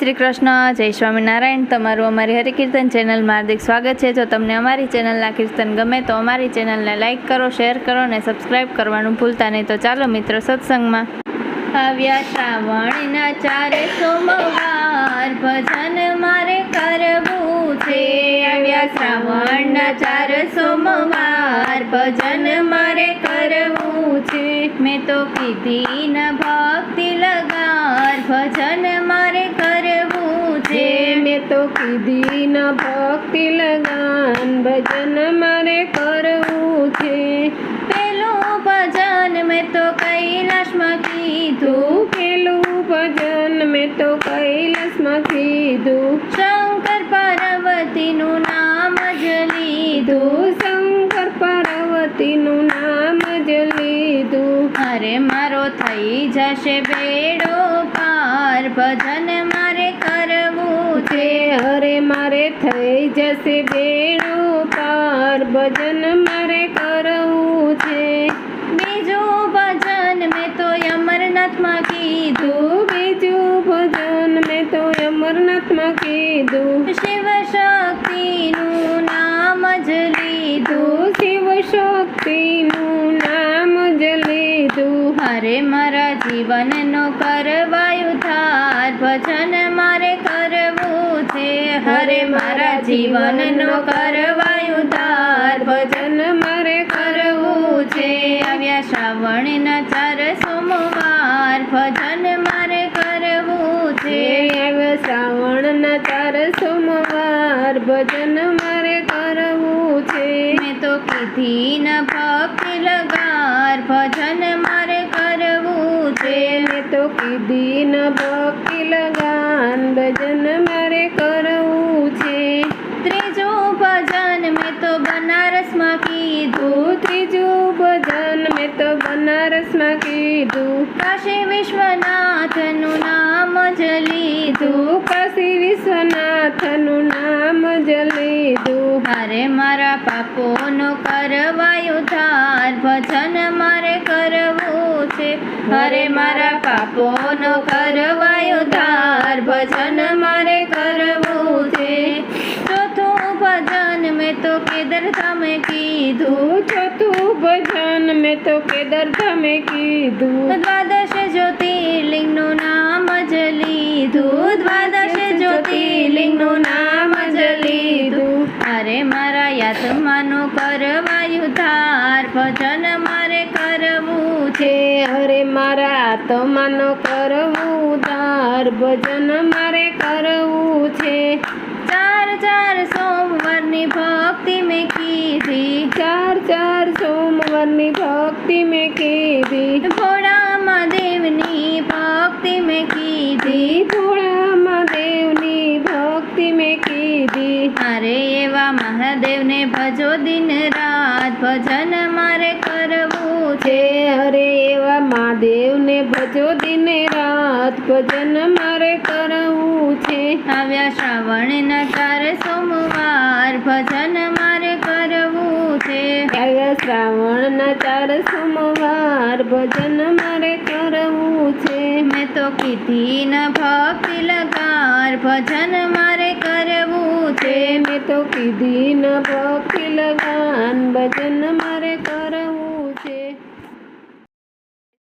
શ્રી કૃષ્ણ, જય સ્વામિનારાયણ. તમારું અમારી હરિકીર્તન ચેનલમાં હાર્દિક સ્વાગત છે. જો તમને અમારી ચેનલના કીર્તન ગમે તો અમારી ચેનલને લાઇક કરો, શેર કરો અને સબસ્ક્રાઇબ કરવાનું ભૂલતા નહીં. તો ચાલો મિત્રો સત્સંગમાં. આવ્યા શ્રાવણના ચારે સોમવાર, ભજન મારે કરવું છે. આવ્યા શ્રાવણના ચાર સોમવાર, ભજન મારે કરવું છે. મેં તો કીધી ન ભક્તિ લગાર, ભજન તો ભક્તિ લગાન ભજન મારે કરવું છે. પેલું ભજન મેં તો કૈલાસમાં કીધું. પેલું ભજન મેં તો કૈલાસમાં કીધું. શંકર પાર્વતીનું નામ જ લીધું. શંકર પાર્વતીનું નામ જ લીધું. અરે મારો થઈ જશે બેડો પાર. ભજન છે, અરે મારે થઈ જશે બેડો પાર. ભજન મારે કરવું છે. બીજું ભજન મેં તો અમરનાથમાં કીધું. બીજું ભજન મેં તો અમરનાથમાં કીધું. શિવ શક્તિનું નામ જ લીધું. શિવ શક્તિનું નામ જ લીધું. હરે મારા જીવનનો કરવાયું થાર. ભજન મારે હરે મારા જીવનનો કરવાયું થાર ભજન મારે કરવું છે. આવ્યા શ્રાવણના ચાર સોમવાર. ભજન મારે કરવું છે. આવ્યા શ્રાવણના ચાર સોમવાર. ભજન મારે કરવું છે. મેં તો કીધી ન ભક્તિ લગાર. ભજન મારે કરવું છે. મેં તો કીધી ન ભક્તિ લગાન ભજન મારે કરવું છે ત્રીજું ભજન મેં તો બનારસમાં કીધું. ત્રીજું ભજન મેં તો બનારસમાં કીધું. કાશી વિશ્વનાથનું નામ જ લીધું. કાશી વિશ્વનાથનું નામ જ લીધું. મારે મારા પાપોનો કરવાયું ધાર. ભજન મારે કરવું છે. અરે મારા પાપોનો મેં તો કેદર તમે કીધું ચોથું ભજન મેં તો કેદર ધામે કીધું. દ્વાદશ જ્યોતિર્લિંગનું નામ જ લીધું દ્વાદશ જ્યોતિર્લિંગનું નામ જ લીધું. અરે મારા યાત્માનું કરવાયું ધાર ભજન મારે કરવું છે. અરે મારા આત્માનો કરવું ધાર ભજન મારે કરવું છે. ચાર ચાર સોમવારની સોમવારની ભક્તિ મેં કીધી. ભોળા મહાદેવની ભક્તિ મેં કીધી. દી મહાદેવની ભક્તિ મેં કીધી. અરે એવા મહાદેવને ભજો દિન રાત. ભજન મારે કરવું છે. અરે એવા મહાદેવને ભજો દિન રાત. ભજન મારે કરવું છે. આવ્યા શ્રાવણના ચાર સોમવાર. ભજન શ્રાવણના ચાર સોમવાર ભજન મારે કરવું છે. મેં તો કીધી ન ભક્તિ લગાર, ભજન મારે કરવું છે. મેં તો કીધી ન ભક્તિ લગાન ભજન મારે